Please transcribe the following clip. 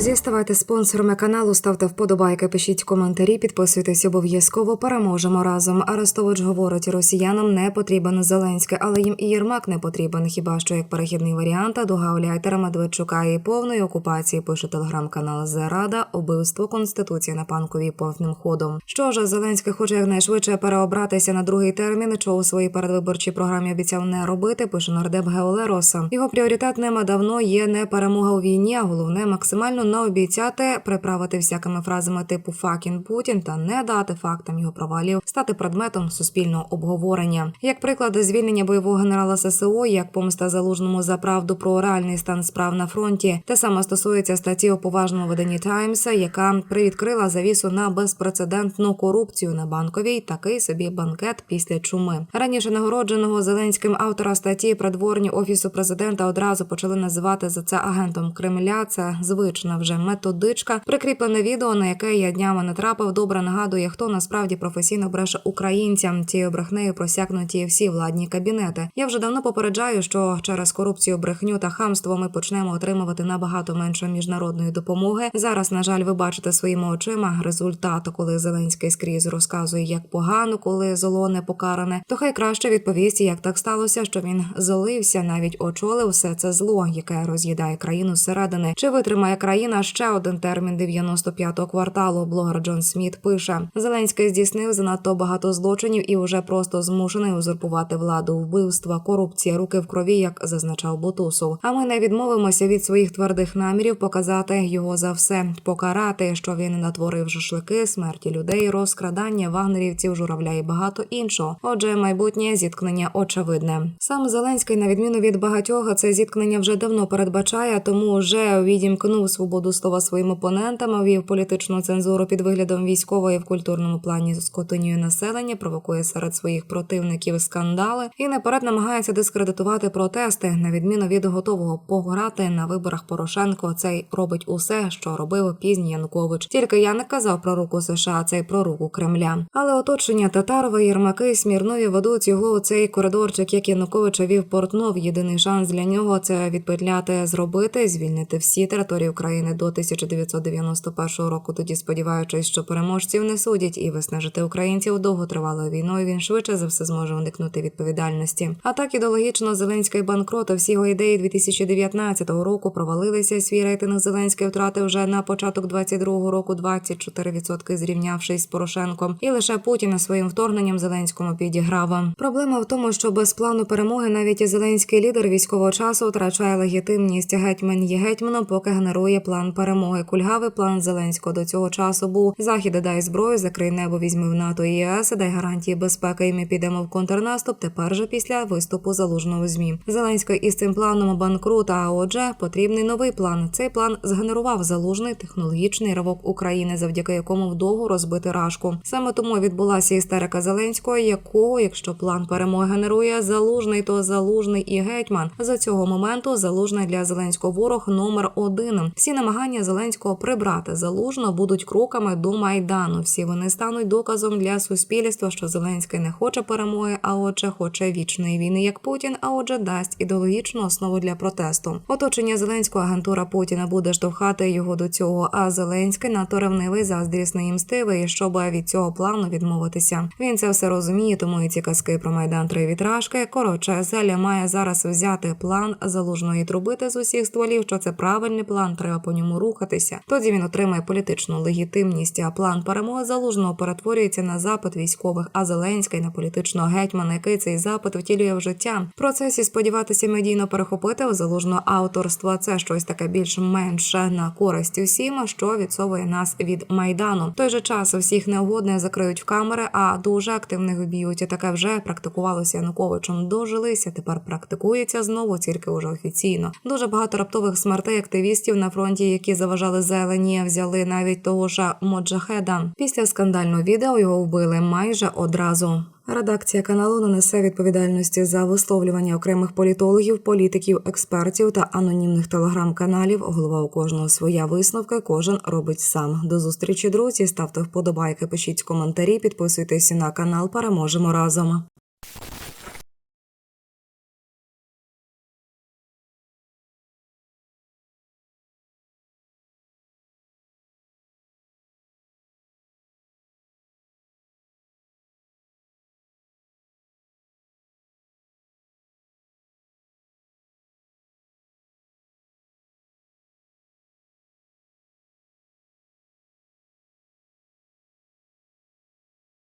Друзі, ставайте спонсорами каналу, ставте вподобайки, пишіть коментарі, підписуйтесь обов'язково. Переможемо разом. Арестович говорить, росіянам не потрібен Зеленський, але їм і Єрмак не потрібен. Хіба що як перехідний варіант, до Гауляйтера Медведчука і повної окупації пише телеграм-канал Зерада. Убивство конституції на панковій повним ходом. Що ж, Зеленський хоче якнайшвидше переобратися на другий термін, чого у своїй передвиборчій програмі обіцяв не робити. Пише нардеп Геолероса. Його пріоритетним давно є не перемога у війні, а головне максимально не обіцяти приправити всякими фразами типу «факін Путін» та не дати фактам його провалів стати предметом суспільного обговорення. Як приклад звільнення бойового генерала ССО, як помста залужному за правду про реальний стан справ на фронті, те саме стосується статті у поважному виданні Таймса, яка привідкрила завісу на безпрецедентну корупцію на банковій, такий собі банкет після чуми. Раніше нагородженого Зеленським автора статті придворні офісу президента одразу почали називати за це агентом Кремля. Це звична вже методичка. Прикріплене відео, на яке я днями натрапив, добре нагадує, хто насправді професійно бреше українцям. Цією брехнею просякнуті всі владні кабінети. Я вже давно попереджаю, що через корупцію, брехню та хамство ми почнемо отримувати набагато менше міжнародної допомоги. Зараз, на жаль, ви бачите своїми очима результат, коли Зеленський скрізь розказує, як погано, коли зло не покаране. То хай краще відповість, як так сталося, що він залився, навіть очолив все це зло, яке роз'їдає країну зсередини. Чи витримає країна ще один термін 95-го кварталу? Блогер Джон Сміт пише: Зеленський здійснив занадто багато злочинів і вже просто змушений узурпувати владу, вбивства, корупція, руки в крові, як зазначав Бутусов. А ми не відмовимося від своїх твердих намірів показати його за все, покарати, що він натворив шашлики, смерті людей, розкрадання вагнерівців, журавля і багато іншого. Отже, майбутнє зіткнення очевидне. Сам Зеленський, на відміну від багатьох, це зіткнення вже давно передбачає, тому вже відімкнув свободу слова своїм опонентам, вів політичну цензуру під виглядом військової в культурному плані скотинює населення, провокує серед своїх противників скандали і наперед намагається дискредитувати протести, на відміну від готового пограти на виборах Порошенко. Цей робить усе, що робив пізній Янукович. Тільки я не казав про руку США, цей про руку Кремля. Але оточення Татарова, Єрмаки, Смірнові ведуть його у цей коридорчик, як Януковича вів Портнов. Єдиний шанс для нього це відпетляти, зробити, звільнити всі території України до 1991 року. Тоді сподіваючись, що переможців не судять і виснажити українців довготривалою війною. Він швидше за все зможе уникнути відповідальності. А так ідеологічно Зеленський банкрот. Всі його ідеї 2019 року провалилися. Свій рейтинг Зеленський втратив вже на початок 22 року 24% зрівнявшись з Порошенком. І лише Путін своїм вторгненням Зеленському підіграв. Проблема в тому, що без плану перемоги навіть і зеленський лідер військового часу втрачає легітимність. Гетьман є гетьманом, поки генерує план перемоги. Кульгавий план Зеленського до цього часу був захід дай зброю, закрий небо, візьми в НАТО і ЄС, дай гарантії безпеки. І ми підемо в контрнаступ. Тепер же після виступу залужного змі. Зеленський із цим планом банкрута. А отже, потрібний новий план. Цей план згенерував залужний технологічний ривок України, завдяки якому вдовго розбити рашку. Саме тому відбулася істерика Зеленського, якого, якщо план перемоги генерує залужний, то залужний і гетьман. За цього моменту залужний для Зеленського ворог номер один. Всі намагання Зеленського прибрати залужно будуть кроками до майдану. Всі вони стануть доказом для суспільства, що Зеленський не хоче перемоги, а отже, хоче вічної війни, як Путін. А отже, дасть ідеологічну основу для протесту. Оточення Зеленського агентура Путіна буде штовхати його до цього. А Зеленський надто ревнивий, заздрісний і мстивий, щоб від цього плану відмовитися. Він це все розуміє, тому і ці казки про майдан три вітрашки. Коротше, Зеля має зараз взяти план залужної трубити з усіх стволів, що це правильний план, треба по ньому рухатися. Тоді він отримає політичну легітимність. А план перемоги залужного перетворюється на запит військових, а Зеленський на політичного гетьмана, який цей запит втілює в життя. В процесі сподіватися медійно перехопити у залужного авторства. Це щось таке більш-менш на користь усім, що відсовує нас від майдану. В той же час всіх неугодних закриють в камери, а дуже активних вб'ють. І Таке вже практикувалося Януковичем. Дожилися, тепер практикується знову, тільки уже офіційно. Дуже багато раптових смертей активістів на фронті, які заважали зелені, взяли навіть того ж Моджахеда. Після скандального відео його вбили майже одразу. Редакція каналу не несе відповідальності за висловлювання окремих політологів, політиків, експертів та анонімних телеграм-каналів. Голова у кожного своя висновка. Кожен робить сам. До зустрічі, друзі. Ставте вподобайки, пишіть коментарі, підписуйтесь на канал. Переможемо разом.